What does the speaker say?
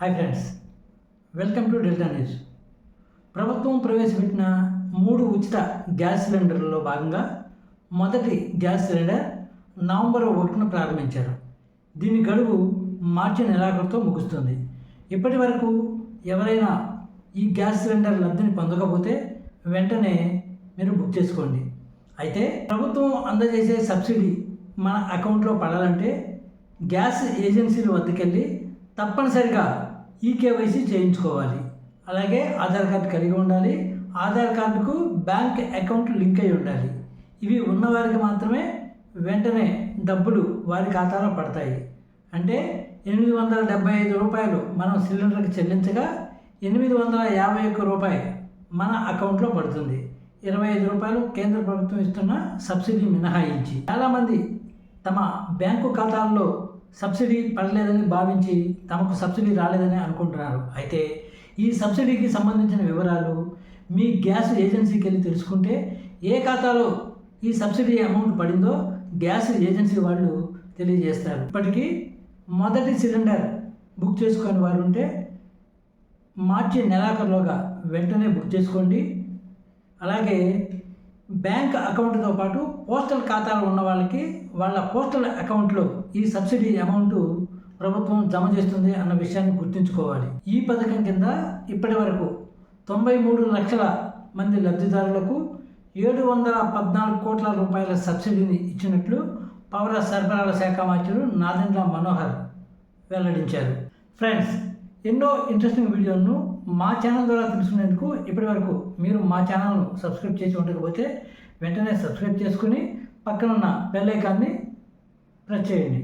Hi friends welcome to Delta news ప్రభుత్వం ప్రవేశపెట్టిన మూడు ఉచిత గ్యాస్ సిలిండర్లలో భాగంగా మొదటి గ్యాస్ సిలిండర్ నవంబర్ ఒకటిన ప్రారంభించారు. దీని గడువు మార్చి నెలాఖరుతో ముగుస్తుంది. ఇప్పటి వరకు ఎవరైనా ఈ గ్యాస్ సిలిండర్ లబ్ధిని పొందకపోతే వెంటనే మీరు బుక్ చేసుకోండి. అయితే ప్రభుత్వం అందజేసే సబ్సిడీ మన అకౌంట్లో పడాలంటే గ్యాస్ ఏజెన్సీల వద్దకెళ్ళి తప్పనిసరిగా ఈ కేవైసీ చేయించుకోవాలి. అలాగే ఆధార్ కార్డు కలిగి ఉండాలి. ఆధార్ కార్డుకు బ్యాంక్ అకౌంట్ లింక్ అయి ఉండాలి. ఇవి ఉన్నవారికి మాత్రమే వెంటనే డబ్బులు వారి ఖాతాలో పడతాయి. అంటే ఎనిమిది వందల డెబ్బై ఐదు రూపాయలు మనం సిలిండర్కి చెల్లించగా ఎనిమిది వందల యాభై ఒక్క రూపాయి మన అకౌంట్లో పడుతుంది. ఇరవై ఐదు రూపాయలు కేంద్ర ప్రభుత్వం ఇస్తున్న సబ్సిడీ మినహాయించి. చాలామంది తమ బ్యాంకు ఖాతాల్లో సబ్సిడీ పడలేదని భావించి తమకు సబ్సిడీ రాలేదని అనుకుంటున్నారు. అయితే ఈ సబ్సిడీకి సంబంధించిన వివరాలు మీ గ్యాస్ ఏజెన్సీకి వెళ్ళి తెలుసుకుంటే ఏ ఖాతాలో ఈ సబ్సిడీ అమౌంట్ పడిందో గ్యాస్ ఏజెన్సీ వాళ్ళు తెలియజేస్తారు. ఇప్పటికీ మొదటి సిలిండర్ బుక్ చేసుకొని వారు ఉంటే మార్చి నెలాఖరులోగా వెంటనే బుక్ చేసుకోండి. అలాగే బ్యాంక్ అకౌంట్తో పాటు పోస్టల్ ఖాతాలు ఉన్న వాళ్ళకి వాళ్ళ పోస్టల్ అకౌంట్లో ఈ సబ్సిడీ అమౌంట్ ప్రభుత్వం జమ చేస్తుంది అన్న విషయాన్ని గుర్తుంచుకోవాలి. ఈ పథకం కింద ఇప్పటి వరకు తొంభై మూడు లక్షల మంది లబ్ధిదారులకు ఏడు వందల పద్నాలుగు కోట్ల రూపాయల సబ్సిడీని ఇచ్చినట్లు పౌర సరఫరాల శాఖ మంత్రులు నాదెండ్ల మనోహర్ వెల్లడించారు. ఫ్రెండ్స్ ఎన్నో ఇంట్రెస్టింగ్ వీడియోలను మా ఛానల్ ద్వారా తెలుసుకునేందుకు ఇప్పటివరకు మీరు మా ఛానల్ను సబ్స్క్రైబ్ చేసి ఉండకపోతే వెంటనే సబ్స్క్రైబ్ చేసుకుని పక్కనున్న బెల్ ఐకాన్ని ప్రెస్ చేయండి.